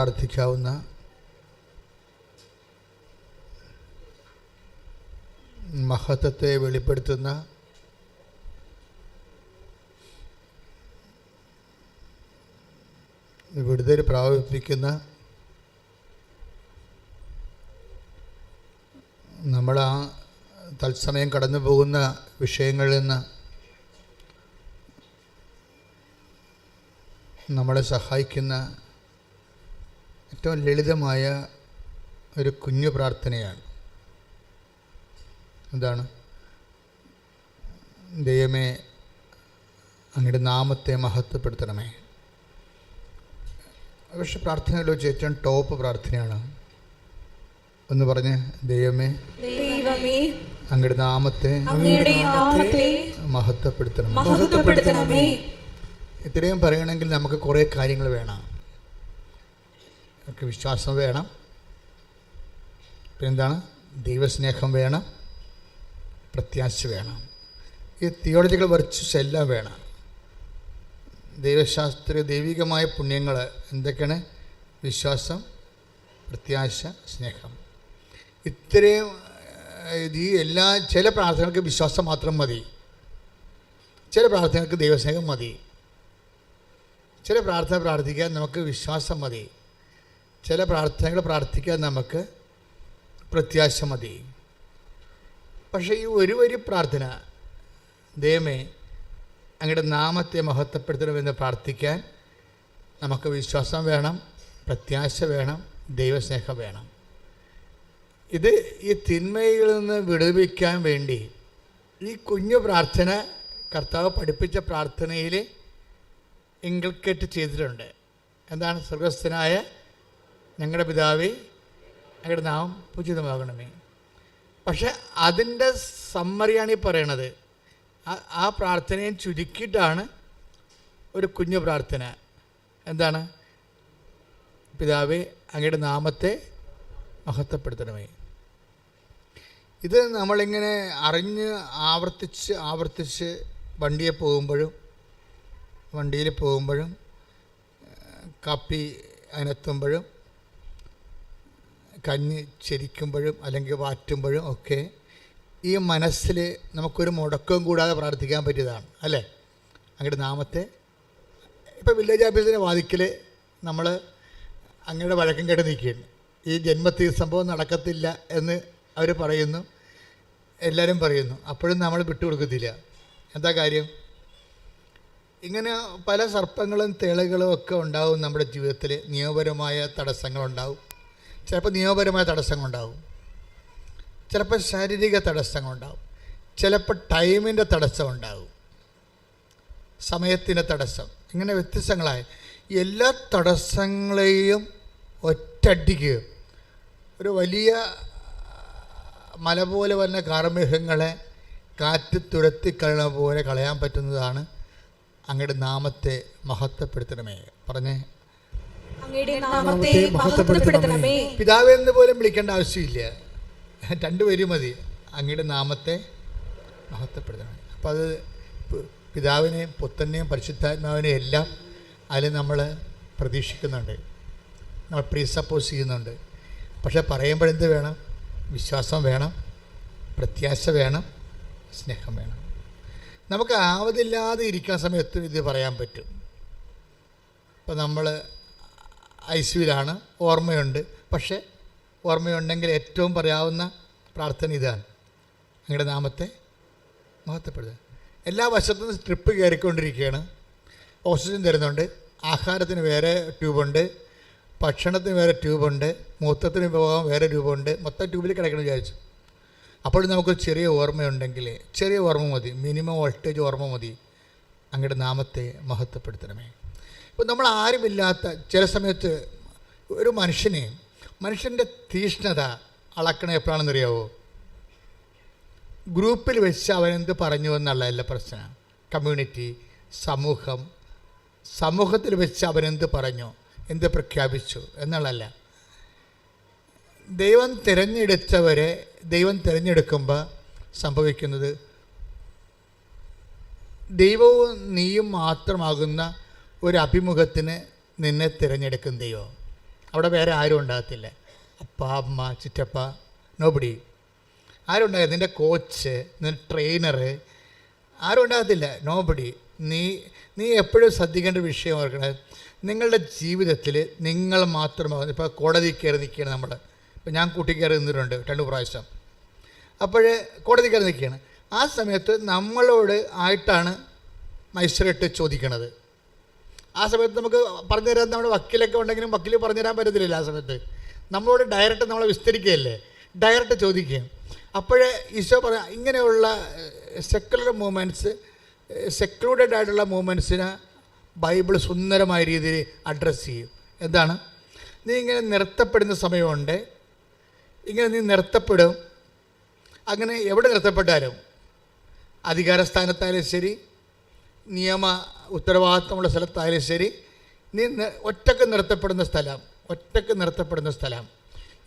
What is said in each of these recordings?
പ്രാർത്ഥിക്കാവുന്ന മഹത്വത്തെ വെളിപ്പെടുത്തുന്ന വിടുതൽ പ്രാപിപ്പിക്കുന്ന നമ്മൾ ആ തത്സമയം കടന്നു പോകുന്ന വിഷയങ്ങളിൽ നിന്ന് നമ്മളെ സഹായിക്കുന്ന ഏറ്റവും ലളിതമായ ഒരു കുഞ്ഞു പ്രാർത്ഥനയാണ്. എന്താണ് ദൈവമേ അങ്ങയുടെ നാമത്തെ മഹത്വപ്പെടുത്തണമേ. പക്ഷെ പ്രാർത്ഥനയിൽ വെച്ച് ഏറ്റവും ടോപ്പ് പ്രാർത്ഥനയാണ്. ഒന്ന് പറഞ്ഞ് ദൈവമേ ദൈവമേ അങ്ങയുടെ നാമത്തെ അങ്ങയുടെ നാമത്തെ മഹത്വപ്പെടുത്തണം മഹത്വപ്പെടുത്തണമേ. ഇത്രയും പറയണമെങ്കിൽ നമുക്ക് കുറേ കാര്യങ്ങൾ വേണം. നമുക്ക് വിശ്വാസം വേണം. പിന്നെന്താണ്? ദൈവസ്നേഹം വേണം. പ്രത്യാശ വേണം. ഈ തിയോളജിക്കൽ വെർച്വസ് എല്ലാം വേണം. ദൈവശാസ്ത്രീയ ദൈവികമായ പുണ്യങ്ങൾ എന്തൊക്കെയാണ്? വിശ്വാസം പ്രത്യാശ സ്നേഹം. ഇത്രയും ഈ എല്ലാ ചില പ്രാർത്ഥനകൾക്ക് വിശ്വാസം മാത്രം മതി. ചില പ്രാർത്ഥനകൾക്ക് ദൈവസ്നേഹം മതി. ചില പ്രാർത്ഥന പ്രാർത്ഥിക്കാൻ നമുക്ക് വിശ്വാസം മതി. ചില പ്രാർത്ഥനകൾ പ്രാർത്ഥിക്കാൻ നമുക്ക് പ്രത്യാശ മതി. പക്ഷേ ഈ ഒരു വരി പ്രാർത്ഥന ദൈവമേ അങ്ങയുടെ നാമത്തെ മഹത്വപ്പെടുത്തണമെന്ന് പ്രാർത്ഥിക്കാൻ നമുക്ക് വിശ്വാസം വേണം പ്രത്യാശ വേണം ദൈവസ്നേഹം വേണം. ഇത് ഈ തിന്മയിൽ നിന്ന് വിടുവിക്കാൻ വേണ്ടി ഈ കുഞ്ഞു പ്രാർത്ഥന കർത്താവ് പഠിപ്പിച്ച പ്രാർത്ഥനയിൽ ഇൻകൾക്കേറ്റ് ചെയ്തിട്ടുണ്ട്. എന്താണ് സ്വർഗസ്ഥനായ ഞങ്ങളുടെ പിതാവേ ഞങ്ങളുടെ നാമം ഉചിതമാകണമേ പക്ഷെ അതിന്റെ സമ്മറിയാണ് ഈ പറയണത്. ആ- പ്രാർത്ഥനയും ചുരുക്കിയിട്ടാണ് ഒരു കുഞ്ഞു പ്രാർത്ഥന. എന്താണ്? പിതാവേ അങ്ങയുടെ നാമത്തെ മഹത്വപ്പെടുത്തണമേ. ഇത് നമ്മളിങ്ങനെ അറിഞ്ഞ് ആവർത്തിച്ച് ആവർത്തിച്ച് വണ്ടിയെ പോകുമ്പോഴും വണ്ടിയിൽ പോകുമ്പോഴും കാപ്പി അതിനെത്തുമ്പോഴും കഞ്ഞി ചിരിക്കുമ്പോഴും അല്ലെങ്കിൽ വാറ്റുമ്പോഴും ഒക്കെ ഈ മനസ്സിൽ നമുക്കൊരു മുടക്കവും കൂടാതെ പ്രാർത്ഥിക്കാൻ പറ്റിയതാണ് അല്ലേ? അങ്ങയുടെ നാമത്തെ ഇപ്പോൾ വില്ലേജ് ഓഫീസിന്റെ വാതിക്കൽ നമ്മൾ അങ്ങയുടെ വഴക്കം കേട്ട് നിൽക്കുകയാണ്. ഈ ജന്മത്തിൽ സംഭവം നടക്കത്തില്ല എന്ന് അവർ പറയുന്നു എല്ലാവരും പറയുന്നു. അപ്പോഴും നമ്മൾ വിട്ടുകൊടുക്കത്തില്ല എന്താ കാര്യം? ഇങ്ങനെ പല സർപ്പങ്ങളും തേളുകളും ഒക്കെ ഉണ്ടാവും നമ്മുടെ ജീവിതത്തിൽ. നിയമപരമായ തടസ്സങ്ങളുണ്ടാവും. ചിലപ്പോൾ നിയമപരമായ തടസ്സങ്ങളുണ്ടാവും. ചിലപ്പോൾ ശാരീരിക തടസ്സങ്ങളുണ്ടാവും. ചിലപ്പോൾ ടൈമിന്റെ തടസ്സം ഉണ്ടാവും സമയത്തിന്റെ തടസ്സം. ഇങ്ങനെ വ്യത്യസ്തങ്ങളായ. എല്ലാ തടസ്സങ്ങളെയും ഒറ്റടിക്ക് ഒരു വലിയ മല പോലെ വന്ന കാർമേഘങ്ങളെ കാറ്റ് തുരത്തി കളണ പോലെ കളയാൻ പറ്റുന്നതാണ് അങ്ങയുടെ നാമത്തെ മഹത്വപ്പെടുത്തണമേ. പറഞ്ഞേ. പിതാവ് എന്ന് പോലും വിളിക്കേണ്ട ആവശ്യമില്ല. രണ്ടുപേരും മതി. അങ്ങയുടെ നാമത്തെ മഹത്വപ്പെടുത്തണം അപ്പോൾ അത് പിതാവിനെയും പുത്തനെയും പരിശുദ്ധാത്മാവിനെയും എല്ലാം അതിൽ നമ്മൾ പ്രതീക്ഷിക്കുന്നുണ്ട്. നമ്മൾ പ്രീസപ്പോസ് ചെയ്യുന്നുണ്ട്. പക്ഷേ പറയുമ്പോഴെന്ത് വേണം? വിശ്വാസം വേണം. പ്രത്യാശ വേണം. സ്നേഹം വേണം. നമുക്ക് ആവതില്ലാതെ ഇരിക്കുന്ന സമയത്ത് ഇത് പറയാൻ പറ്റും. ഇപ്പം നമ്മൾ ഐ സിയുലാണ് ഓർമ്മയുണ്ട്. പക്ഷേ ഓർമ്മയുണ്ടെങ്കിൽ ഏറ്റവും പറയാവുന്ന പ്രാർത്ഥന ഇതാണ്. അങ്ങയുടെ നാമത്തെ മഹത്വപ്പെടുത്തുക. എല്ലാ വശത്തും സ്ട്രിപ്പ് കയറിക്കൊണ്ടിരിക്കുകയാണ്. ഓക്സിജൻ തരുന്നുണ്ട്. ആഹാരത്തിന് വേറെ ട്യൂബുണ്ട്. ഭക്ഷണത്തിന് വേറെ ട്യൂബുണ്ട്. മൂത്രത്തിന് പോകാൻ വേറെ ട്യൂബുണ്ട്. മൊത്തം ട്യൂബിൽ കിടക്കണം വിചാരിച്ചു. അപ്പോൾ നമുക്ക് ചെറിയ ഓർമ്മയുണ്ടെങ്കിൽ ചെറിയ ഓർമ്മ മതി. മിനിമം വോൾട്ടേജ് ഓർമ്മ മതി. അങ്ങയുടെ നാമത്തെ മഹത്വപ്പെടുത്തണമേ. ഇപ്പം നമ്മൾ ആരുമില്ലാത്ത ചില സമയത്ത് ഒരു മനുഷ്യനെ മനുഷ്യന്റെ തീഷ്ണത അളക്കണ എപ്പോഴാണെന്നറിയാവോ? ഗ്രൂപ്പിൽ വെച്ച് അവനെന്ത് പറഞ്ഞു എന്നുള്ളതല്ല പ്രശ്നം. കമ്മ്യൂണിറ്റി സമൂഹം സമൂഹത്തിൽ വെച്ച് അവനെന്ത് പറഞ്ഞു എന്ത് പ്രഖ്യാപിച്ചു എന്നുള്ളതല്ല. ദൈവം തിരഞ്ഞെടുത്തവരെ ദൈവം തിരഞ്ഞെടുക്കുമ്പോൾ സംഭവിക്കുന്നത് ദൈവവും നീയും മാത്രമാകുന്ന ഒരു അഭിമുഖത്തിന് നിന്നെ തിരഞ്ഞെടുക്കും ദൈവം. അവിടെ വേറെ ആരും ഉണ്ടാകത്തില്ല. അപ്പ അമ്മ ചിറ്റപ്പ നോബടി ആരും നിന്റെ കോച്ച് നിന്റെ ട്രെയിനറ് ആരും ഉണ്ടാകത്തില്ല. നോബടി നീ നീ എപ്പോഴും ശ്രദ്ധിക്കേണ്ട വിഷയം ഓർക്കണത് നിങ്ങളുടെ ജീവിതത്തിൽ നിങ്ങൾ മാത്രമാകുന്നു ഇപ്പോൾ കോടതി കയറി നിൽക്കുകയാണ് നമ്മൾ ഇപ്പോൾ ഞാൻ കൂട്ടി കയറി നിന്നിട്ടുണ്ട് രണ്ട് പ്രാവശ്യം. അപ്പോഴേ കോടതി കയറി നിൽക്കുകയാണ്. ആ സമയത്ത് നമ്മളോട് ആയിട്ടാണ് മൈസൂരിട്ട് ചോദിക്കണത്. ആ സമയത്ത് നമുക്ക് പറഞ്ഞു തരാൻ നമ്മുടെ വക്കീലൊക്കെ ഉണ്ടെങ്കിലും വക്കീൽ പറഞ്ഞു തരാൻ പറ്റത്തില്ല ആ സമയത്ത്. നമ്മളോട് ഡയറക്റ്റ് നമ്മളെ വിസ്തരിക്കുകയല്ലേ? ഡയറക്റ്റ് ചോദിക്കുകയും അപ്പോഴേ ഈശോ പറയാം ഇങ്ങനെയുള്ള സെക്കുലർ മൂവ്മെന്റ്സ് സെക്ലൂഡഡ് ആയിട്ടുള്ള മൂവ്മെന്റ്സിനെ ബൈബിൾ സുന്ദരമായ രീതിയിൽ അഡ്രസ്സ് ചെയ്യും. എന്താണ്? നീ ഇങ്ങനെ നിർത്തപ്പെടുന്ന സമയമുണ്ട്. ഇങ്ങനെ നീ നിർത്തപ്പെടും. അങ്ങനെ എവിടെ നിർത്തപ്പെട്ടാലും അധികാരസ്ഥാനത്തായാലും ശരി നിയമ ഉത്തരവാദിത്തമുള്ള സ്ഥലത്തായാലും ശരി നീ നി- ഒറ്റയ്ക്ക് നിർത്തപ്പെടുന്ന സ്ഥലം ഒറ്റയ്ക്ക് നിർത്തപ്പെടുന്ന സ്ഥലം.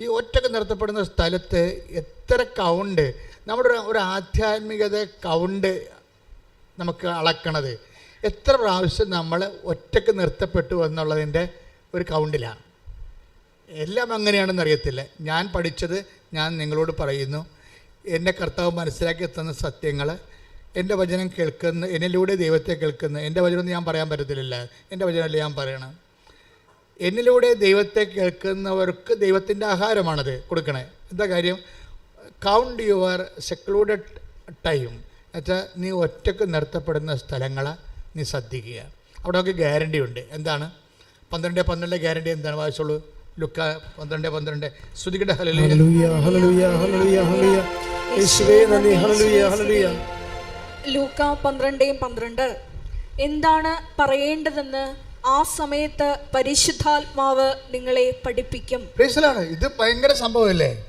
ഈ ഒറ്റയ്ക്ക് നിർത്തപ്പെടുന്ന സ്ഥലത്ത് എത്ര കൗണ്ട് നമ്മുടെ ഒരു- ആധ്യാത്മികത കൗണ്ട് നമുക്ക് അളക്കണത്. എത്ര പ്രാവശ്യം നമ്മൾ ഒറ്റയ്ക്ക് നിർത്തപ്പെട്ടു എന്നുള്ളതിന്റെ ഒരു കൗണ്ടിലാണ്. എല്ലാം അങ്ങനെയാണെന്ന് അറിയത്തില്ല. ഞാൻ പഠിച്ചത് ഞാൻ നിങ്ങളോട് പറയുന്നു. എന്റെ കർത്താവ് മനസ്സിലാക്കി തന്ന സത്യങ്ങൾ എന്റെ വചനം കേൾക്കുന്ന എന്നിലൂടെ ദൈവത്തെ കേൾക്കുന്ന എന്റെ വചനം ഞാൻ പറയാൻ പറ്റത്തില്ല എന്റെ വചനമല്ല ഞാൻ പറയണം? എന്നിലൂടെ ദൈവത്തെ കേൾക്കുന്നവർക്ക് ദൈവത്തിന്റെ ആഹാരമാണത് കൊടുക്കണേ. എന്താ കാര്യം? കൗണ്ട് യുവർ സെക്ലൂഡഡ് ടൈം എന്നുവെച്ചാൽ നീ ഒറ്റയ്ക്ക് നിർത്തപ്പെടുന്ന സ്ഥലങ്ങളെ നീ ശ്രദ്ധിക്കുക. അവിടെ നമുക്ക് ഗ്യാരണ്ടി ഉണ്ട്. എന്താണ്? പന്ത്രണ്ട് പന്ത്രണ്ട് ഗ്യാരണ്ടി എന്താണ്? വായിച്ചോളൂ. ലുക്ക പന്ത്രണ്ട് പന്ത്രണ്ട്. ശ്രുതികയുടെ ഹലലി ഹല്ലേലൂയ. Hallelujah hallelujah hallelujah. യേശുവേ നന്ദി. Hallelujah hallelujah. ലൂക്ക പന്ത്രണ്ടേയും പന്ത്രണ്ട്. എന്താണ് പറയേണ്ടതെന്ന് ആ സമയത്ത് പരിശുദ്ധാത്മാവ് നിങ്ങളെ പഠിപ്പിക്കും. ഇത് ഭയങ്കര സംഭവമല്ലേ?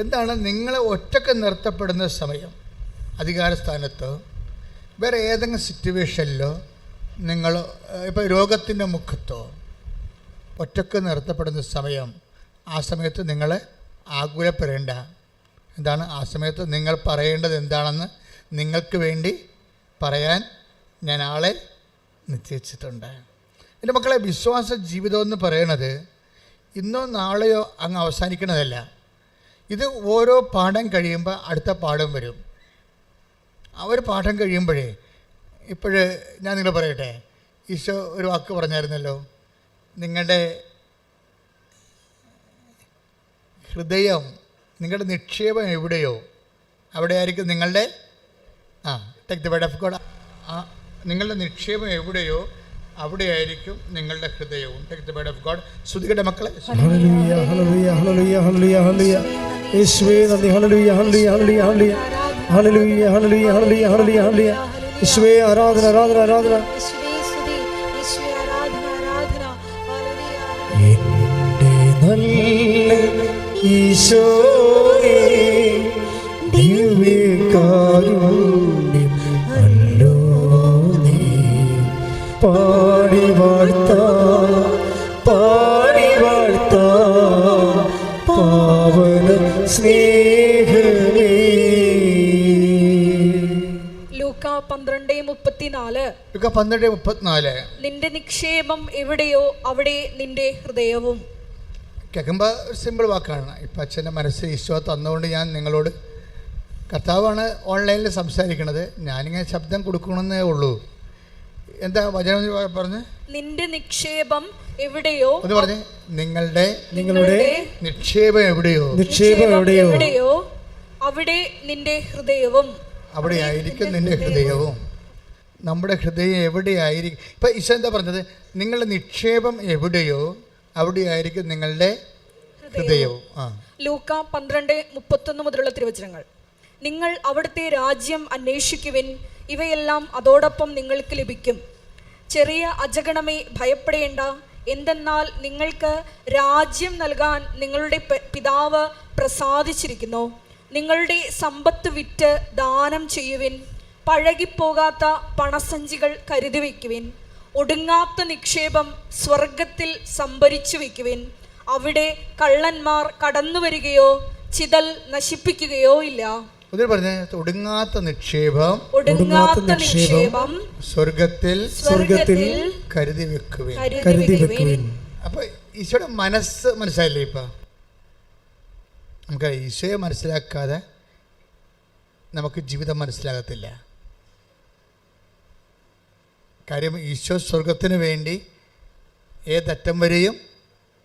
എന്താണ് നിങ്ങളെ ഒറ്റയ്ക്ക് നിർത്തപ്പെടുന്ന സമയം? അധികാരസ്ഥാനത്തോ വേറെ ഏതെങ്കിലും സിറ്റുവേഷനിലോ നിങ്ങൾ ഇപ്പോൾ രോഗത്തിന്റെ മുഖത്തോ ഒറ്റയ്ക്ക് നിർത്തപ്പെടുന്ന സമയം ആ സമയത്ത് നിങ്ങളെ ആകുലപ്പെടേണ്ട. എന്താണ് ആ സമയത്ത് നിങ്ങൾ പറയേണ്ടത് എന്താണെന്ന് നിങ്ങൾക്ക് വേണ്ടി പറയാൻ ഞാൻ ആളെ നിശ്ചയിച്ചിട്ടുണ്ട്. എന്റെ മക്കളെ വിശ്വാസ ജീവിതം എന്ന് പറയണത് ഇന്നോ നാളെയോ അങ്ങ് അവസാനിക്കണതല്ല ഇത് ഓരോ പാഠം കഴിയുമ്പോൾ അടുത്ത പാഠം വരും. ആ ഒരു പാഠം കഴിയുമ്പോഴേ ഇപ്പോഴ് ഞാൻ നിങ്ങൾ പറയട്ടെ ഈശോ ഒരു വാക്ക് പറഞ്ഞായിരുന്നല്ലോ നിങ്ങളുടെ ഹൃദയം നിങ്ങളുടെ നിക്ഷേപം എവിടെയോ അവിടെയായിരിക്കും നിങ്ങളുടെ take the word of God നിങ്ങളുടെ നിക്ഷേപം എവിടെയോ അവിടെയായിരിക്കും നിങ്ങളുടെ ഹൃദയവും. Take the word of God ശ്രുതികട മക്കളെ. യേശുവേ ആരാധന ആരാധന ആരാധന. നല്ല മുപ്പത്തിനാല് പന്ത്രണ്ട് മുപ്പത്തിനാല്. നിന്റെ നിക്ഷേപം എവിടെയോ അവിടെ നിന്റെ ഹൃദയവും. കേൾക്കുമ്പോൾ സിമ്പിൾ വാക്കാണ്. ഇപ്പം അച്ഛന്റെ മനസ്സ് ഈശോ തന്നുകൊണ്ട് ഞാൻ നിങ്ങളോട് കർത്താവാണ് ഓൺലൈനിൽ സംസാരിക്കുന്നത് ഞാനിങ്ങനെ ശബ്ദം കൊടുക്കണമെന്നേ ഉള്ളൂ. എന്താ വചനം പറഞ്ഞു നിന്റെ നിക്ഷേപം എവിടെയോ? അത് പറഞ്ഞു. നിങ്ങളുടെ നിങ്ങളുടെ നിക്ഷേപം എവിടെയോ? നിക്ഷേപം എവിടെയോ? എവിടെയോ? അവിടെ നിന്റെ ഹൃദയവും. അവിടെ ആയിരിക്കും നിന്റെ ഹൃദയവും. നമ്മുടെ ഹൃദയം എവിടെയായിരിക്കും? ഇപ്പം ഈശോ എന്താ പറഞ്ഞത്? നിങ്ങളുടെ നിക്ഷേപം എവിടെയോ അവിടെയായിരിക്കും നിങ്ങളുടെ ഹൃദയവും. ആ. ലൂക്ക പന്ത്രണ്ട് മുപ്പത്തൊന്ന് മുതലുള്ള തിരുവചനങ്ങൾ. നിങ്ങൾ അവിടുത്തെ രാജ്യം അന്വേഷിക്കുവിൻ ഇവയെല്ലാം അതോടൊപ്പം നിങ്ങൾക്ക് ലഭിക്കും. ചെറിയ അജഗണമേ ഭയപ്പെടേണ്ട. എന്തെന്നാൽ നിങ്ങൾക്ക് രാജ്യം നൽകാൻ നിങ്ങളുടെ പിതാവ് പ്രസാദിച്ചിരിക്കുന്നു. നിങ്ങളുടെ സമ്പത്ത് വിറ്റ് ദാനം ചെയ്യുവിൻ. പഴകിപ്പോകാത്ത പണസഞ്ചികൾ കരുതി വയ്ക്കുവിൻ. ഒടുങ്ങാത്ത നിക്ഷേപം സ്വർഗത്തിൽ സംഭരിച്ചു വയ്ക്കുവിൻ. അവിടെ കള്ളന്മാർ കടന്നു വരികയോ ചിതൽ നശിപ്പിക്കുകയോ ഇല്ല. പറഞ്ഞ ഒടുങ്ങാത്ത നിക്ഷേപം ഒടുങ്ങാത്ത നിക്ഷേപം സ്വർഗത്തിൽ സ്വർഗത്തിൽ കരുതി വെക്കുവിൻ കരുതി വെക്കുവിൻ അപ്പൊ ഈശോയുടെ മനസ്സ് മനസ്സിലായില്ലേ ഇപ്പൊ? നമുക്ക് ഈശോയെ മനസ്സിലാക്കാതെ നമുക്ക് ജീവിതം മനസ്സിലാകത്തില്ല. കാര്യം ഈശോ സ്വർഗത്തിന് വേണ്ടി ഏതറ്റം വരെയും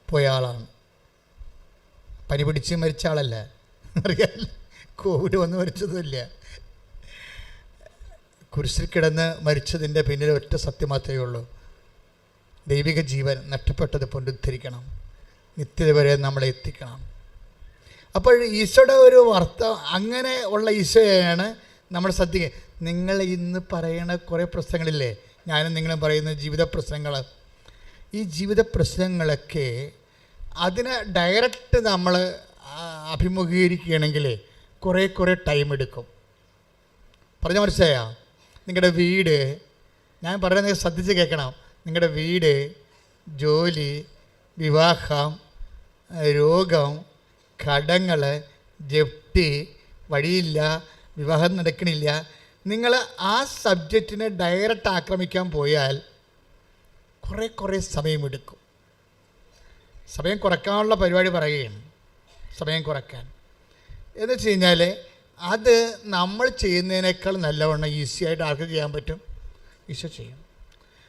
പോയ ആളാണ്. പനി പിടിച്ച് മരിച്ച ആളല്ല. അറിയാല്ല കോവിഡ് വന്ന് മരിച്ചതുമില്ല. കുരിശിൽ കിടന്ന് മരിച്ചതിന്റെ പിന്നിൽ ഒറ്റ സത്യം മാത്രമേ ഉള്ളൂ. ദൈവിക ജീവൻ നഷ്ടപ്പെട്ടത് പുനരുദ്ധരിക്കണം. നിത്യത വരെ നമ്മളെ എത്തിക്കണം. അപ്പോൾ ഈശോയുടെ ഒരു വർത്ത അങ്ങനെ ഉള്ള ഈശോയാണ് നമ്മൾ ശ്രദ്ധിക്കുക. നിങ്ങൾ ഇന്ന് പറയണ കുറേ പ്രശ്നങ്ങളില്ലേ? ഞാനും നിങ്ങളും പറയുന്ന ജീവിത പ്രശ്നങ്ങൾ ഈ ജീവിത പ്രശ്നങ്ങളൊക്കെ അതിനെ ഡയറക്റ്റ് നമ്മൾ അഭിമുഖീകരിക്കുകയാണെങ്കിൽ കുറേ കുറേ ടൈം എടുക്കും. പറഞ്ഞ മനസ്സിലായോ? നിങ്ങളുടെ വീട് ഞാൻ പറയുന്നത് ശ്രദ്ധിച്ച് കേൾക്കണം. നിങ്ങളുടെ വീട് ജോലി വിവാഹം രോഗം കടങ്ങൾ ജപ്തി വഴിയില്ല വിവാഹം നടക്കണില്ല നിങ്ങൾ ആ സബ്ജക്റ്റിനെ ഡയറക്റ്റ് ആക്രമിക്കാൻ പോയാൽ കുറേ കുറേ സമയമെടുക്കും സമയം കുറയ്ക്കാനുള്ള പരിപാടി പറയുകയാണ്. സമയം കുറയ്ക്കാൻ. എന്ന് വെച്ച് കഴിഞ്ഞാൽ അത് നമ്മൾ ചെയ്യുന്നതിനേക്കാൾ നല്ലവണ്ണം ഈസി ആയിട്ട് ആർക്ക് ചെയ്യാൻ പറ്റും? ഈശോ ചെയ്യും.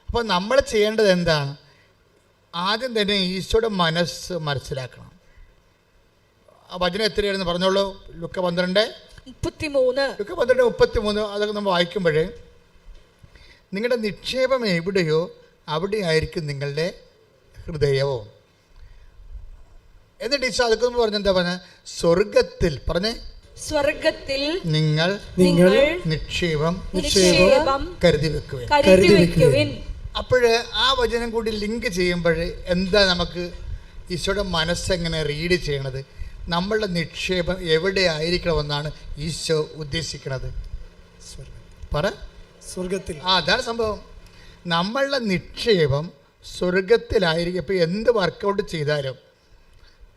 അപ്പോൾ നമ്മൾ ചെയ്യേണ്ടത് എന്താണ്? ആദ്യം തന്നെ ഈശോയുടെ മനസ്സ് മനസ്സിലാക്കണം. ആ വചനം എത്രയായിരുന്നു പറഞ്ഞോളൂ? ലുക്ക പന്ത്രണ്ട്. മുപ്പത്തിമൂന്ന്. പന്ത്രണ്ട് മുപ്പത്തി മൂന്ന് അതൊക്കെ നമ്മൾ വായിക്കുമ്പോഴേ നിങ്ങളുടെ നിക്ഷേപം എവിടെയോ അവിടെ ആയിരിക്കും നിങ്ങളുടെ ഹൃദയവും. എന്നിട്ട് ഈ അതൊക്കെ പറഞ്ഞ എന്താ പറഞ്ഞ? സ്വർഗത്തിൽ പറഞ്ഞേ? സ്വർഗത്തിൽ നിങ്ങൾ നിങ്ങൾ നിക്ഷേപം നിക്ഷേപം കരുതി വെക്കുക കരുതി വെക്കുവിൻ. അപ്പോൾ ആ വചനം കൂടി ലിങ്ക് ചെയ്യുമ്പോൾ എന്താ നമുക്ക് ഈശോയുടെ മനസ്സെങ്ങനെ റീഡ് ചെയ്യണത്? നമ്മളുടെ നിക്ഷേപം എവിടെ ആയിരിക്കണമെന്നാണ് ഈശോ ഉദ്ദേശിക്കുന്നത്? പറ. സ്വർഗത്തിൽ. ആ അതാണ് സംഭവം. നമ്മളുടെ നിക്ഷേപം സ്വർഗത്തിലായിരിക്കും. ഇപ്പോൾ എന്ത് വർക്കൗട്ട് ചെയ്താലും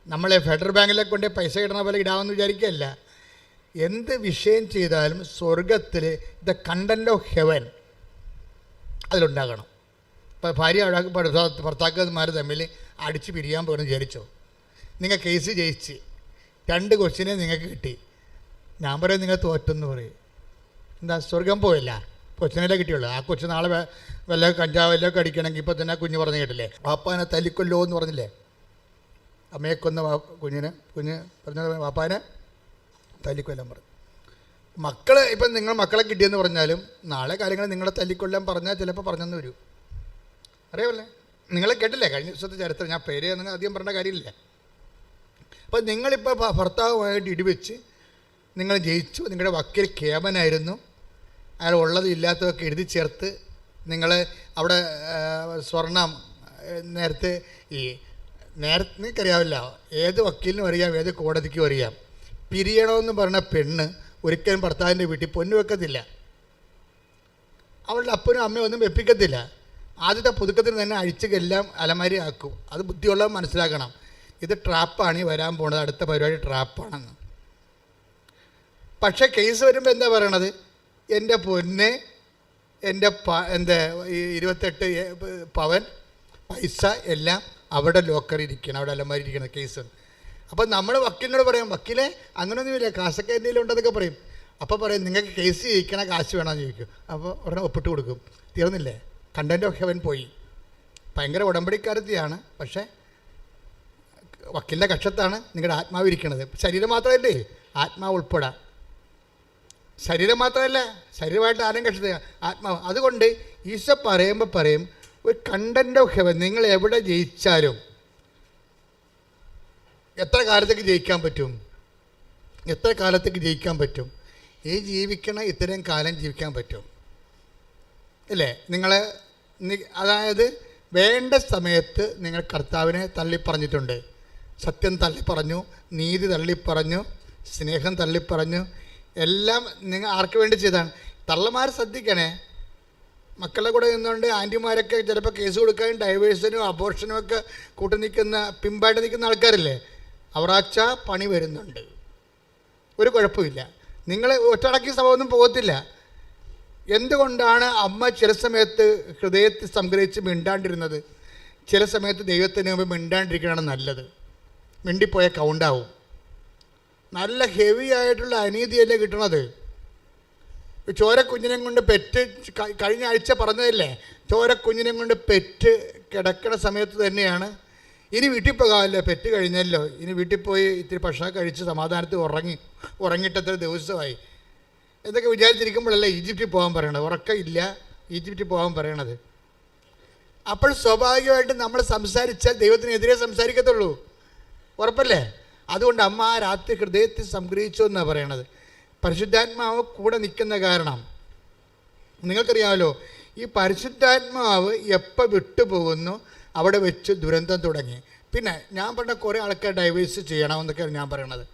നമ്മളെ ഫെഡറൽ ബാങ്കിലെ കൊണ്ട് പൈസ ഇടണ പോലെ ഇടാമെന്ന് വിചാരിക്കുകയല്ല. എന്ത് വിഷയം ചെയ്താലും സ്വർഗത്തിൽ ദ കണ്ടന്റ് ഓഫ് ഹെവൻ അതിലുണ്ടാകണം. ഇപ്പോൾ ഭാര്യ ഭർത്താ- ഭർത്താ- ഭർത്താക്കന്മാർ തമ്മിൽ അടിച്ച് പിരിയാൻ പോകുന്നു വിചാരിച്ചോ? നിങ്ങൾ കേസ് ജയിച്ച്. രണ്ട് ക്വസ്റ്റിനെ നിങ്ങൾക്ക് കിട്ടി. ഞാൻ പറയും നിങ്ങൾ തോറ്റെന്ന് പറയും. എന്താ സ്വർഗം പോയില്ല. കൊച്ചിനല്ലേ കിട്ടിയുള്ളൂ. ആ കൊച്ചു നാളെ വല്ല കഞ്ചാവല്ലോ അടിക്കണമെങ്കിൽ ഇപ്പോൾ തന്നെ കുഞ്ഞ് പറഞ്ഞു കേട്ടില്ലേ? വാപ്പാനെ തല്ലിക്കൊല്ലോ എന്ന് പറഞ്ഞില്ലേ? അമ്മയെ കൊന്ന കുഞ്ഞിനെ കുഞ്ഞ് പറഞ്ഞ വാപ്പാനെ തല്ലിക്കൊല്ലാൻ പറഞ്ഞു. മക്കളെ ഇപ്പം നിങ്ങൾ മക്കളെ കിട്ടിയെന്ന് പറഞ്ഞാലും നാളെ കാര്യങ്ങൾ നിങ്ങളെ തല്ലിക്കൊല്ലാൻ പറഞ്ഞാൽ ചിലപ്പോൾ പറഞ്ഞെന്ന് വരും. അറിയാമല്ലേ? നിങ്ങളെ കേട്ടില്ലേ? കഴിഞ്ഞ ദിവസത്തെ ചരിത്രം. ഞാൻ പേര് നിങ്ങൾ അധികം പറഞ്ഞ കാര്യമില്ല? അപ്പോൾ നിങ്ങളിപ്പോൾ ഭർത്താവുമായിട്ട് ഇടിവെച്ച് നിങ്ങൾ ജയിച്ചു നിങ്ങളുടെ വക്കീൽ കേമനായിരുന്നു അയാൾ ഉള്ളത് ഇല്ലാത്തതൊക്കെ എഴുതി ചേർത്ത് നിങ്ങൾ അവിടെ സ്വർണം നേരത്തെ ഈ നേരത്തെ നിങ്ങൾക്കറിയാവില്ല ഏത് വക്കീലിനും അറിയാം ഏത് കോടതിക്കും അറിയാം. പിരിയണമെന്ന് പറഞ്ഞ പെണ്ണ് ഒരിക്കലും ഭർത്താവിന്റെ വീട്ടിൽ പൊന്നു വെക്കത്തില്ല. അവളുടെ അപ്പനും അമ്മയും ഒന്നും വെപ്പിക്കത്തില്ല. ആദ്യത്തെ പുതുക്കത്തിന് തന്നെ അഴിച്ച് എല്ലാം അലമാരി ആക്കും. അത് ബുദ്ധിയുള്ളവർ മനസ്സിലാക്കണം. ഇത് ട്രാപ്പാണ് ഈ വരാൻ പോണത് അടുത്ത പരിപാടി ട്രാപ്പാണെന്ന്. പക്ഷേ കേസ് വരുമ്പോൾ എന്താ പറയണത്? എന്റെ പൊന്ന് എന്റെ പ എന്റെ ഈ ഇരുപത്തെട്ട് പവൻ പൈസ എല്ലാം അവിടെ ലോക്കറിൽ ഇരിക്കണം അവിടെ അലമാരി ഇരിക്കണം കേസ്. അപ്പോൾ നമ്മൾ വക്കീലിനോട് പറയാം വക്കീലെ അങ്ങനെയൊന്നുമില്ല കാശൊക്കെ എന്തെങ്കിലും ഉണ്ടെന്നൊക്കെ പറയും. അപ്പോൾ പറയും നിങ്ങൾക്ക് കേസ് ജയിക്കണ കാശ് വേണമെന്ന് ചോദിക്കും. അപ്പോൾ ഉടനെ ഒപ്പിട്ട് കൊടുക്കും. തീർന്നില്ലേ? കണ്ടന്റ് ഓഫ് ഹെവൻ പോയി. ഭയങ്കര ഉടമ്പടിക്കാരത്തിയാണ്. പക്ഷേ വക്കീലിന്റെ കക്ഷത്താണ് നിങ്ങളുടെ ആത്മാവ് ഇരിക്കുന്നത് ശരീരം മാത്രമല്ലേ? ആത്മാവ് ഉൾപ്പെടാം. ശരീരം മാത്രമല്ല ശരീരമായിട്ട് ആരും കക്ഷത ആത്മാവ്. അതുകൊണ്ട് ഈശോ പറയുമ്പോൾ പറയും ഒരു കണ്ടന്റ് ഓഫ് ഹെവൻ നിങ്ങൾ എവിടെ ജയിച്ചാലും എത്ര കാലത്തേക്ക് ജയിക്കാൻ പറ്റും? എത്ര കാലത്തേക്ക് ജയിക്കാൻ പറ്റും? ഈ ജീവിക്കണ ഇത്രയും കാലം ജീവിക്കാൻ പറ്റും. അല്ലേ? നിങ്ങൾ അതായത് വേണ്ട സമയത്ത് നിങ്ങൾ കർത്താവിനെ തള്ളിപ്പറഞ്ഞിട്ടുണ്ട്. സത്യം തള്ളിപ്പറഞ്ഞു നീതി തള്ളിപ്പറഞ്ഞു സ്നേഹം തള്ളിപ്പറഞ്ഞു. എല്ലാം നിങ്ങൾ ആർക്ക് വേണ്ടി ചെയ്താണ്? തള്ളമാർ ശ്രദ്ധിക്കണേ. മക്കളുടെ കൂടെ നിന്നുകൊണ്ട് ആന്റിമാരൊക്കെ ചിലപ്പോൾ കേസ് കൊടുക്കാനും ഡൈവേഴ്സിനും അബോർഷനും ഒക്കെ കൂട്ടി നിൽക്കുന്ന പിമ്പായിട്ട് നിൽക്കുന്ന ആൾക്കാരില്ലേ? അവറാച്ച പണി വരുന്നുണ്ട്. ഒരു കുഴപ്പമില്ല. നിങ്ങൾ ഒറ്റടക്കി സംഭവമൊന്നും പോകത്തില്ല. എന്തുകൊണ്ടാണ് അമ്മ ചില സമയത്ത് ഹൃദയത്തിൽ സംഗ്രഹിച്ച് മിണ്ടാണ്ടിരുന്നത്? ചില സമയത്ത് ദൈവത്തിന് മുമ്പ് മിണ്ടാണ്ടിരിക്കണതാണ് നല്ലത്. മിണ്ടിപ്പോയ കൗണ്ടാവും. നല്ല ഹെവി ആയിട്ടുള്ള അനീതിയല്ലേ കിട്ടണത്? ചോരക്കുഞ്ഞിനെ കൊണ്ട് പെറ്റ് കഴിഞ്ഞ ആഴ്ച പറഞ്ഞതല്ലേ? ചോരക്കുഞ്ഞിനെ കൊണ്ട് പെറ്റ് കിടക്കണ സമയത്ത് തന്നെയാണ്. ഇനി വീട്ടിൽ പോകാമല്ലോ പെറ്റ് കഴിഞ്ഞല്ലോ. ഇനി വീട്ടിൽ പോയി ഇത്തിരി ഭക്ഷണം കഴിച്ച് സമാധാനത്തിൽ ഉറങ്ങി ഉറങ്ങിയിട്ടത്ര ദിവസമായി? എന്തൊക്കെ വിചാരിച്ചിരിക്കുമ്പോഴല്ലേ ഈജിപ്തിൽ പോകാൻ പറയണത്. ഉറക്കമില്ല ഈജിപ്തിൽ പോകാൻ പറയണത്. അപ്പോൾ സ്വാഭാവികമായിട്ടും നമ്മൾ സംസാരിച്ചാൽ ദൈവത്തിനെതിരെ സംസാരിക്കത്തുള്ളൂ. ഉറപ്പല്ലേ? അതുകൊണ്ട് അമ്മ ആ രാത്രി ഹൃദയത്തിൽ സംഗ്രഹിച്ചു എന്നാണ് പറയണത്. പരിശുദ്ധാത്മാവ് കൂടെ നിൽക്കുന്ന കാരണം നിങ്ങൾക്കറിയാമല്ലോ ഈ പരിശുദ്ധാത്മാവ് എപ്പോൾ വിട്ടുപോകുന്നു അവിടെ വെച്ച് ദുരന്തം തുടങ്ങി. പിന്നെ ഞാൻ പറഞ്ഞ കുറേ ആൾക്കാർ ഡൈവേഴ്സ് ചെയ്യണമെന്നൊക്കെയാണ് ഞാൻ പറയണത്.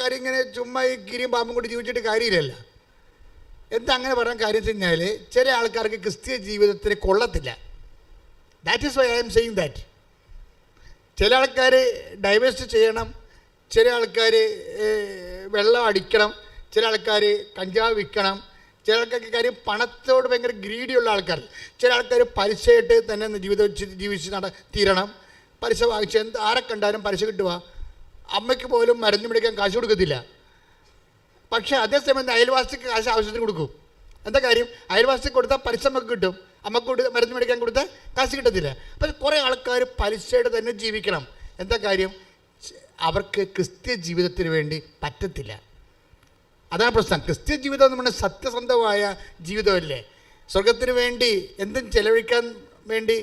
കാര്യം ഇങ്ങനെ ചുമ്മാ ഈ കിരിയും പാമ്പും കൂടി ജീവിച്ചിട്ട് കാര്യമില്ലല്ല. എന്താ അങ്ങനെ പറയാൻ കാര്യം വെച്ച് കഴിഞ്ഞാൽ ചില ആൾക്കാർക്ക് ക്രിസ്തീയ ജീവിതത്തിന് കൊള്ളത്തില്ല. That is why I am saying that ചില ആൾക്കാർ ഡൈവേഴ്സ് ചെയ്യണം ചില ആൾക്കാർ വെള്ളം അടിക്കണം ചില ആൾക്കാർ കഞ്ചാവ് വിൽക്കണം ചില ആൾക്കാർക്ക് കാര്യം പണത്തോട് ഭയങ്കര ഗ്രീഡിയുള്ള ആൾക്കാർ ചില ആൾക്കാർ പലിശയായിട്ട് തന്നെ ജീവിതം വെച്ച് ജീവിച്ച് നട തീരണം. പലിശ വാങ്ങിച്ച് എന്ത് ആരെ കണ്ടാലും പലിശ കിട്ടുക അമ്മയ്ക്ക് പോലും മരുന്ന് പിടിക്കാൻ കാശ് കൊടുക്കത്തില്ല. പക്ഷേ അതേസമയം അയൽവാസിക്ക് കാശ് ആവശ്യത്തിന് കൊടുക്കും. എന്താ കാര്യം? അയൽവാസിക്ക് കൊടുത്താൽ പലിശ നമുക്ക് കിട്ടും. അമ്മയ്ക്ക് കൊടുത്ത് മരുന്ന് മേടിക്കാൻ കൊടുത്ത് കാശ് കിട്ടത്തില്ല. അപ്പം കുറേ ആൾക്കാർ പലിശയുടെ തന്നെ ജീവിക്കണം. എന്താ കാര്യം? അവർക്ക് ക്രിസ്ത്യ ജീവിതത്തിന് വേണ്ടി പറ്റത്തില്ല. അതാണ് പ്രശ്നം. ക്രിസ്ത്യ ജീവിതം എന്ന് പറഞ്ഞാൽ സത്യസന്ധമായ ജീവിതമല്ലേ? സ്വർഗത്തിന് വേണ്ടി എന്തും ചെലവഴിക്കാൻ വേണ്ടി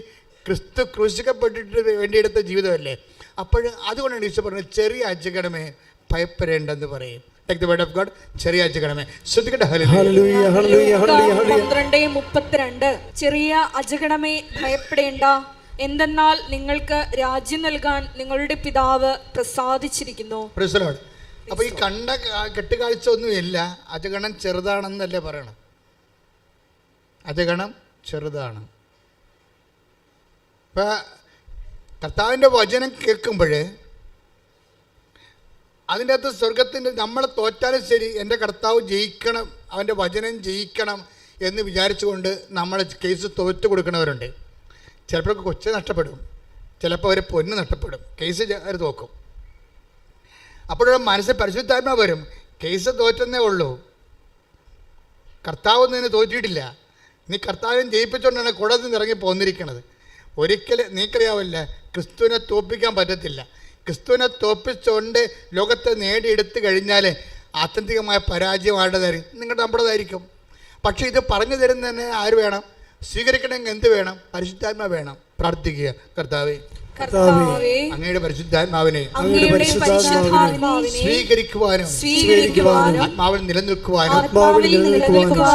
ക്രിസ്തു ക്രൂശിക്കപ്പെട്ടിട്ട് വേണ്ടിയെടുത്ത ജീവിതമല്ലേ? അപ്പോൾ അതുകൊണ്ടാണ് ഈശോ പറഞ്ഞത് ചെറിയ അജഗണമേ ഭയപ്പെടേണ്ടെന്ന് പറയും. Take the word of God ചെറിയ അജഗണമേ ശ്രദ്ധിക്കട്ടെ. ഹല്ലേലൂയ. ഹല്ലേലൂയ ഹല്ലേലൂയ ഹല്ലേലൂയ ഹല്ലേലൂയ പന്ത്രണ്ട് മുപ്പത്തിരണ്ട്. ചെറിയ അജഗണമേ ഭയപ്പെടേണ്ട. എന്തെന്നാൽ നിങ്ങൾക്ക് രാജ്യം നൽകാൻ നിങ്ങളുടെ പിതാവ് പ്രസാദിച്ചിരിക്കുന്നു. അപ്പൊ ഈ കണ്ട കെട്ടുകാഴ്ച ഒന്നുമില്ല. അജഗണം ചെറുതാണെന്നല്ലേ പറയണം. അജഗണം ചെറുതാണ്. ഇപ്പൊ കർത്താവിന്റെ വചനം കേൾക്കുമ്പോൾ അതിന്റെ അകത്ത് സ്വർഗത്തിന്റെ നമ്മൾ തോറ്റാലും ശരി എന്റെ കർത്താവ് ജയിക്കണം അവന്റെ വചനം ജയിക്കണം എന്ന് വിചാരിച്ചുകൊണ്ട് നമ്മൾ കേസ് തോറ്റു കൊടുക്കുന്നവരുണ്ട്. ചിലപ്പോൾ കൊച്ചു നഷ്ടപ്പെടും ചിലപ്പോൾ അവർ പൊന്ന് നഷ്ടപ്പെടും കേസ് അവർ തോക്കും. അപ്പോഴൊരു മനസ്സിൽ പരിശുദ്ധാത്മ വരും കേസ് തോറ്റെന്നേ ഉള്ളൂ. കർത്താവ് നിന്നെ തോറ്റിയിട്ടില്ല നീ കർത്താവിനെ ജയിപ്പിച്ചുകൊണ്ടാണ് കുടത്തിൽ നിന്ന് ഇറങ്ങി പോന്നിരിക്കണത്. ഒരിക്കലും നീക്കറിയാവില്ല ക്രിസ്തുവിനെ തോപ്പിക്കാൻ പറ്റത്തില്ല. ക്രിസ്തുവിനെ തോപ്പിച്ചുകൊണ്ട് ലോകത്തെ നേടിയെടുത്തു കഴിഞ്ഞാൽ ആത്യന്തികമായ പരാജയം ആരുടേതായിരിക്കും നിങ്ങളുടെ നമ്മുടേതായിരിക്കും. പക്ഷേ ഇത് പറഞ്ഞു തരുന്നതിന് ആര് വേണം? സ്വീകരിക്കണമെങ്കിൽ എന്ത് വേണം? പരിശുദ്ധാത്മ വേണം. പ്രാർത്ഥിക്കുക. കർത്താവേ അങ്ങയുടെ പരിശുദ്ധാത്മാവിനെ സ്വീകരിക്കുവാനും സ്വീകരിക്കുവാനും ആത്മാവിൽ നിലനിൽക്കുവാനും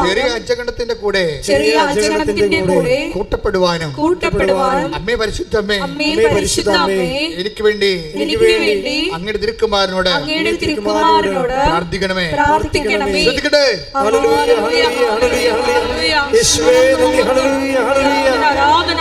ചെറിയ അച്ചകണ്ടത്തിന്റെ കൂടെ ചെറിയ അജഗണത്തിന്റെ കൂടെ കൂട്ടപ്പെടുവാനും കൂട്ടപ്പെടുവാനും അമ്മേ പരിശുദ്ധമ്മേ അമ്മേ പരിശുദ്ധമ്മേ എനിക്ക് വേണ്ടി എനിക്ക് വേണ്ടി അങ്ങയുടെ തിരുക്കുമാരനോട് പ്രാർത്ഥിക്കണമേ. പ്രാർത്ഥിക്കണമേ. ശ്രദ്ധിക്കട്ടെ? ഹല്ലേലൂയ ഹല്ലേലൂയ ഹല്ലേലൂയ. ഹല്ലേലൂയ. ഹല്ലേലൂയ ഹല്ലേലൂയ. ആരാധന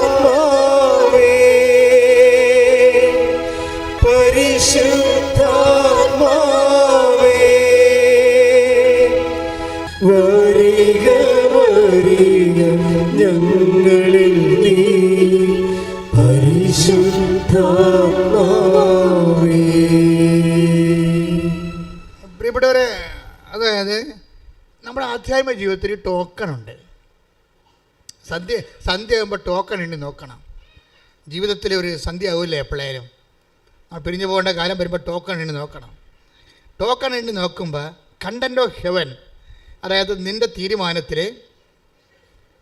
ആധ്യാത്മിക ജീവിതത്തിൽ ടോക്കണുണ്ട് സന്ധ്യ സന്ധ്യ ആകുമ്പോൾ ടോക്കൺ ഉണ്ട് നോക്കണം. ജീവിതത്തിലെ ഒരു സന്ധ്യ ആവില്ലേ എപ്പോഴായാലും? ആ പിരിഞ്ഞു പോകേണ്ട കാലം വരുമ്പോൾ ടോക്കൺ ഉണ്ട് നോക്കണം. ടോക്കൺ ഉണ്ട് നോക്കുമ്പോൾ കണ്ടന്റ് ഓഫ് ഹെവൻ അതായത് നിന്റെ തീരുമാനത്തിൽ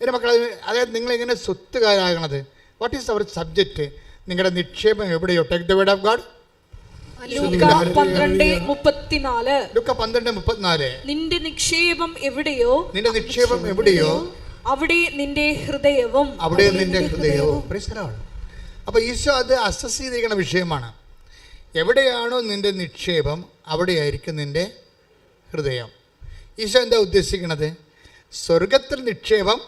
എന്റെ മക്കൾ അതായത് നിങ്ങളിങ്ങനെ സ്വത്തുകാരാകണത് വാട്ട് ഈസ് അവർ സബ്ജക്റ്റ് നിങ്ങളുടെ നിക്ഷേപം എവിടെയോ take the word of God ലൂക്ക പന്ത്രണ്ട് മുപ്പത്തിനാല് ലുക്ക പന്ത്രണ്ട് മുപ്പത്തിനാല് നിന്റെ നിക്ഷേപം എവിടെയോ? നിന്റെ നിക്ഷേപം എവിടെയോ? അവിടെ നിന്റെ ഹൃദയവും. അവിടെ നിന്റെ ഹൃദയവും. അപ്പൊ ഈശോ അത് അസസ് ചെയ്തിരിക്കുന്ന വിഷയമാണ്. എവിടെയാണോ നിന്റെ നിക്ഷേപം അവിടെയായിരിക്കും നിന്റെ ഹൃദയം. ഈശോ എന്താ ഉദ്ദേശിക്കുന്നത്? സ്വർഗത്തിൽ നിക്ഷേപം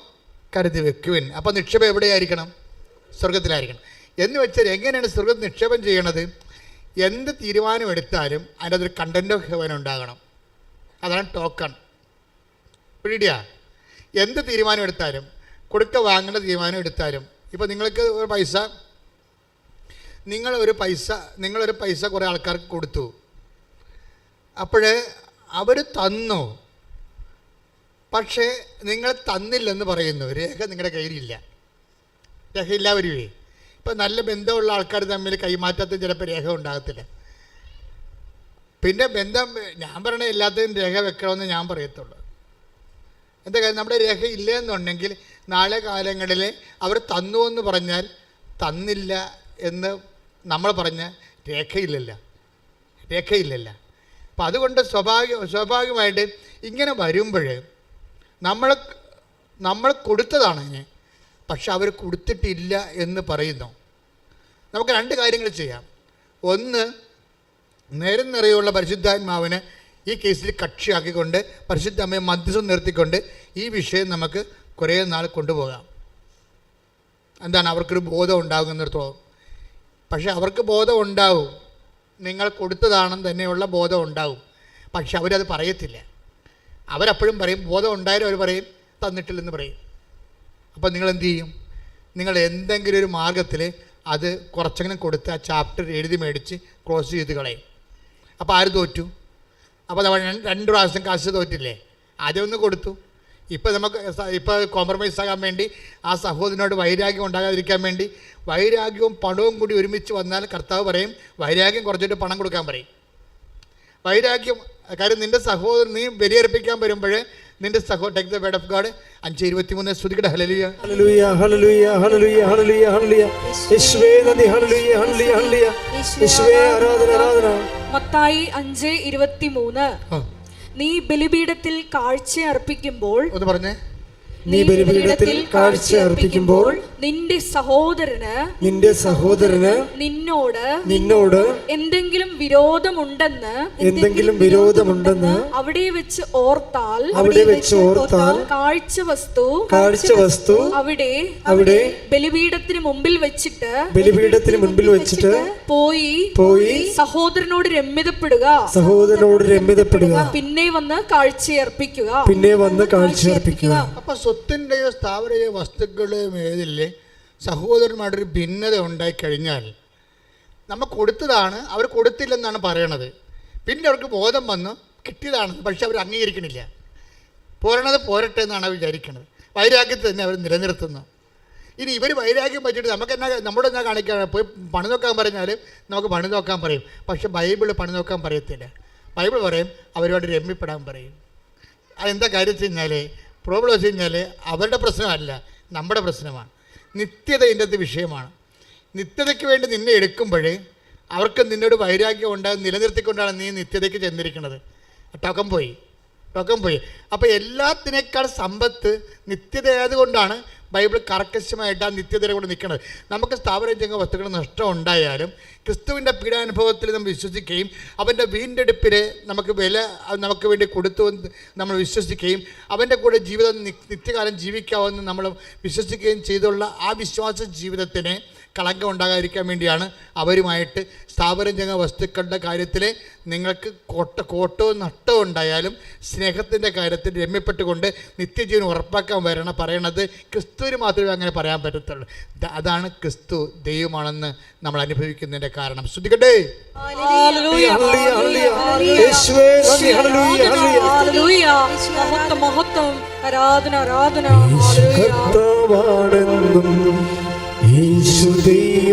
കരുതി വെക്കുവിൻ. അപ്പോൾ നിക്ഷേപം എവിടെയായിരിക്കണം? സ്വർഗത്തിലായിരിക്കണം എന്ന് വെച്ചാൽ എങ്ങനെയാണ് സ്വർഗത്തിൽ നിക്ഷേപം ചെയ്യണത്? എന്ത് തീരുമാനം എടുത്താലും അതിന്റെ അതൊരു കണ്ടന്റ് ഓഫ് ഹെവൻ ഉണ്ടാകണം. അതാണ് ടോക്കൺ പിടിയാ എന്ത് തീരുമാനം എടുത്താലും കൊടുക്ക വാങ്ങേണ്ട തീരുമാനം എടുത്താലും ഇപ്പോൾ നിങ്ങൾക്ക് ഒരു പൈസ നിങ്ങൾ ഒരു പൈസ നിങ്ങളൊരു പൈസ കുറേ ആൾക്കാർക്ക് കൊടുത്തു. അപ്പോൾ അവർ തന്നു. പക്ഷേ നിങ്ങൾ തന്നില്ലെന്ന് പറയുന്നു. രേഖ നിങ്ങളുടെ കയ്യിലില്ല. രേഖയില്ല വരുവേ. ഇപ്പം നല്ല ബന്ധമുള്ള ആൾക്കാർ തമ്മിൽ കൈമാറ്റത്തിൽ ചിലപ്പോൾ രേഖ ഉണ്ടാകത്തില്ല. പിന്നെ ബന്ധം ഞാൻ പറയണ എല്ലാത്തിനും രേഖ വെക്കണമെന്ന് ഞാൻ പറയത്തുള്ളൂ. എന്താ കാര്യം? നമ്മുടെ രേഖ ഇല്ല എന്നുണ്ടെങ്കിൽ നാളെ കാലങ്ങളിൽ അവർ തന്നു എന്ന് പറഞ്ഞാൽ തന്നില്ല എന്ന് നമ്മൾ പറഞ്ഞ രേഖയില്ലല്ല. രേഖയില്ലല്ല. അപ്പം അതുകൊണ്ട് സ്വാഭാവിക സ്വാഭാവികമായിട്ട് ഇങ്ങനെ വരുമ്പോൾ നമ്മൾ നമ്മൾ കൊടുത്തതാണ് ഇനി. പക്ഷെ അവർ കൊടുത്തിട്ടില്ല എന്ന് പറയുന്നു. നമുക്ക് രണ്ട് കാര്യങ്ങൾ ചെയ്യാം. ഒന്ന് നേരം നിറയുള്ള പരിശുദ്ധാത്മാവിനെ ഈ കേസിൽ കക്ഷിയാക്കിക്കൊണ്ട് പരിശുദ്ധ അമ്മയെ മധ്യസ്ഥം നിർത്തിക്കൊണ്ട് ഈ വിഷയം നമുക്ക് കുറേ നാൾ കൊണ്ടുപോകാം. എന്താണ്? അവർക്കൊരു ബോധം ഉണ്ടാകുന്നിടത്തോളം. പക്ഷെ അവർക്ക് ബോധം ഉണ്ടാവും. നിങ്ങൾ കൊടുത്തതാണെന്ന് തന്നെയുള്ള ബോധം ഉണ്ടാവും. പക്ഷെ അവരത് പറയത്തില്ല. അവരപ്പോഴും പറയും ബോധം ഉണ്ടായാലും അവർ പറയും തന്നിട്ടില്ലെന്ന് പറയും. അപ്പോൾ നിങ്ങൾ എന്ത് ചെയ്യും നിങ്ങൾ എന്തെങ്കിലും ഒരു മാർഗത്തിൽ അത് കുറച്ചെങ്കിലും കൊടുത്ത് ആ ചാപ്റ്റർ എഴുതി മേടിച്ച് ക്ലോസ് ചെയ്ത് കളയും. അപ്പോൾ ആര് തോറ്റു? അപ്പോൾ നമ്മൾ രണ്ട് പ്രാവശ്യം കാശ് തോറ്റില്ലേ? ആദ്യം ഒന്ന് കൊടുത്തു. ഇപ്പോൾ നമുക്ക് ഇപ്പോൾ കോംപ്രമൈസ് ആകാൻ വേണ്ടി ആ സഹോദരനോട് വൈരാഗ്യം ഉണ്ടാകാതിരിക്കാൻ വേണ്ടി വൈരാഗ്യവും പണവും കൂടി ഒരുമിച്ച് വന്നാൽ കർത്താവ് പറയും വൈരാഗ്യം കുറച്ചിട്ട് പണം കൊടുക്കാൻ പറയും. വൈരാഗ്യം കാര്യം നിന്റെ നീ ബലിയർപ്പിക്കാൻ വരുമ്പോൾ നിന്റെ സഹോ take the word of God അഞ്ച് ഇരുപത്തി മൂന്ന് ശ്രുതികട ഹലലിയ ഹല്ലേലൂയ ഹല്ലേലൂയ ഹല്ലേലൂയ ഹല്ലേലൂയ ഹല്ലേലൂയ. യേശുവേ നന്ദി യേശുവേ ആരാധന. ആരാധന മത്തായി അഞ്ച് ഇരുപത്തി മൂന്ന് നീ ബലിപീഠത്തിൽ കാഴ്ച അർപ്പിക്കുമ്പോൾ ഒന്ന് പറഞ്ഞേ. നീ ബലിപീഠത്തിൽ കാഴ്ച അർപ്പിക്കുമ്പോൾ നിന്റെ സഹോദരന് നിന്റെ സഹോദരന് നിന്നോട് നിന്നോട് എന്തെങ്കിലും വിരോധമുണ്ടെന്ന് എന്തെങ്കിലും വിരോധമുണ്ടെന്ന് അവിടെ വെച്ച് ഓർത്താൽ അവിടെ വെച്ച് ഓർത്താൽ കാഴ്ച വസ്തു കാഴ്ച വസ്തു അവിടെ അവിടെ ബലിപീഠത്തിന് മുമ്പിൽ വെച്ചിട്ട് ബലിപീഠത്തിന് മുമ്പിൽ വെച്ചിട്ട് പോയി പോയി സഹോദരനോട് രമ്യതപ്പെടുക. സഹോദരനോട് രമ്യതപ്പെടുക. പിന്നെ വന്ന് കാഴ്ചയർപ്പിക്കുക. പിന്നെ വന്ന് കാഴ്ച അർപ്പിക്കുക അപ്പോൾ സ്വത്തിന്റെയോ സ്ഥാപനയോ വസ്തുക്കളുടെയോ ഏതിൽ സഹോദരന്മാരുടെ ഭിന്നത ഉണ്ടായിക്കഴിഞ്ഞാൽ നമ്മൾ കൊടുത്തതാണ് അവർ കൊടുത്തില്ലെന്നാണ് പറയണത്. പിന്നെ അവർക്ക് ബോധം വന്നു കിട്ടിയതാണ് പക്ഷെ അവർ അംഗീകരിക്കണില്ല. പോരണത് പോരട്ടെ എന്നാണ് അവർ വിചാരിക്കുന്നത് വൈരാഗ്യത്തെ തന്നെ അവർ നിലനിർത്തുന്നു. ഇനി ഇവർ വൈരാഗ്യം പറ്റിയിട്ട് നമുക്ക് എന്നാ നമ്മുടെ എന്നാ കാണിക്കാൻ പോയി പണി നോക്കാൻ പറഞ്ഞാൽ നമുക്ക് പണി നോക്കാൻ പറയും. പക്ഷെ ബൈബിൾ പണി നോക്കാൻ പറയത്തില്ല. ബൈബിൾ പറയും അവരോട് രമ്യപ്പെടാൻ പറയും. അതെന്താ കാര്യം വെച്ച് കഴിഞ്ഞാൽ പ്രോബ്ലം വെച്ച് കഴിഞ്ഞാൽ അവരുടെ പ്രശ്നമല്ല നമ്മുടെ പ്രശ്നമാണ്. നിത്യത ഇതിന്റെ അത് വിഷയമാണ്. നിത്യതയ്ക്ക് വേണ്ടി നിന്നെ എടുക്കുമ്പോഴേ അവർക്ക് നിന്നോട് വൈരാഗ്യം ഉണ്ടാകും നിലനിർത്തിക്കൊണ്ടാണ് നീ നിത്യതയ്ക്ക് ചെന്നിരിക്കുന്നത്. ടോക്കം പോയി ടോക്കം പോയി. അപ്പോൾ എല്ലാത്തിനേക്കാൾ സമ്പത്ത് നിത്യതയായതുകൊണ്ടാണ് ബൈബിൾ കർക്കശമായിട്ട് ആ നിത്യതയുടെ കൂടെ നിൽക്കുന്നത് നമുക്ക് സ്ഥാപനജംഗ വസ്തുക്കൾ നഷ്ടം ഉണ്ടായാലും ക്രിസ്തുവിന്റെ പീഡാനുഭവത്തിൽ നമ്മൾ വിശ്വസിക്കുകയും അവന്റെ വീണ്ടെടുപ്പിൽ നമുക്ക് വില നമുക്ക് വേണ്ടി കൊടുത്തു നമ്മൾ വിശ്വസിക്കുകയും അവന്റെ കൂടെ ജീവിതം നിത്യകാലം ജീവിക്കാമെന്ന് നമ്മൾ വിശ്വസിക്കുകയും ചെയ്തുള്ള ആ വിശ്വാസ ജീവിതത്തിന് കളങ്കം ഉണ്ടാകാതിരിക്കാൻ വേണ്ടിയാണ് അവരുമായിട്ട് സ്ഥാപനജംഗ വസ്തുക്കളുടെ കാര്യത്തിൽ നിങ്ങൾക്ക് കോട്ട കോട്ടവും നഷ്ടവും ഉണ്ടായാലും സ്നേഹത്തിന്റെ കാര്യത്തിൽ രമ്യപ്പെട്ടുകൊണ്ട് നിത്യജീവൻ ഉറപ്പാക്കാൻ വരണം പറയണത് ക്രിസ്തുവിന് മാത്രമേ അങ്ങനെ പറയാൻ പറ്റത്തുള്ളൂ. അതാണ് ക്രിസ്തു ദൈവമാണെന്ന് നമ്മൾ അനുഭവിക്കുന്നതിന്റെ കാരണം. ശ്രദ്ധിക്കട്ടെ. മഹത്വം ആരാധന ആരാധന. കർത്താവാണെന്നും